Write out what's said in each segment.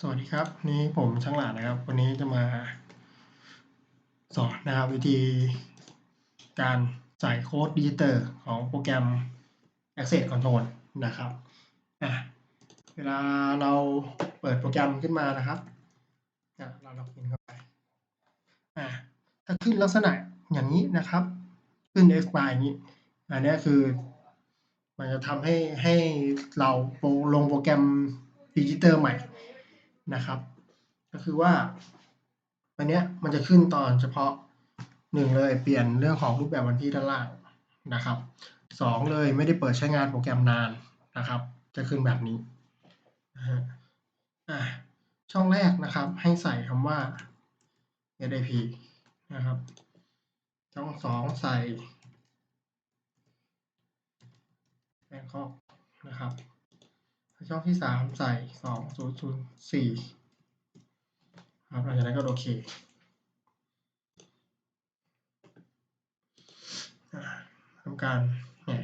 สวัสดีครับนี่ผมช่างหลาดนะครับ วันนี้จะมาสอนนะครับวิธีการใส่โค้ดดิจิเตอร์ของโปรแกรม Access Control นะครับอะเวลาเราเปิดโปรแกรมขึ้นมานะครับอะเราล็อกอินเข้าไปอะถ้าขึ้นลักษณะอย่างนี้นะครับ ขึ้น X bar อย่างนี้ อันนี้คือ มันจะทำให้ให้เราลงโปรแกรมดิจิเตอร์ใหม่ นะครับ ก็คือว่าอันเนี้ยมันจะขึ้นตอนเฉพาะหนึ่งเลยเปลี่ยนเรื่องของรูปแบบวันที่ด้านล่างนะครับสองเลยไม่ได้เปิดใช้งานโปรแกรมนานนะครับ จะขึ้นแบบนี้อะช่องแรกนะครับ ให้ใส่คำว่า SIP นะครับ ช่องสองใส่แบงคอกนะครับ ช่องที่สามใส่สองศูนย์ศูนย์สี่ครับหลังจากนั้นก็โอเคทำการเนี่ย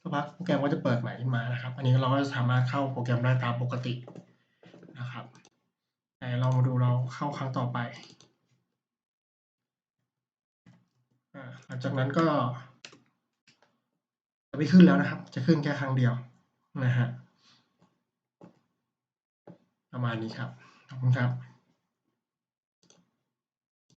สักพักโปรแกรมก็จะเปิดใหม่ขึ้นมานะครับ อันนี้เราก็จะสามารถเข้าโปรแกรมได้ตามปกตินะครับแต่เรามาดูเราเข้าครั้งต่อไปอ่าหลังจากนั้นก็จะไม่ขึ้นแล้วนะครับ จะขึ้นแค่ครั้งเดียวนะฮะ ประมาณนี้ครับ ขอบคุณครับ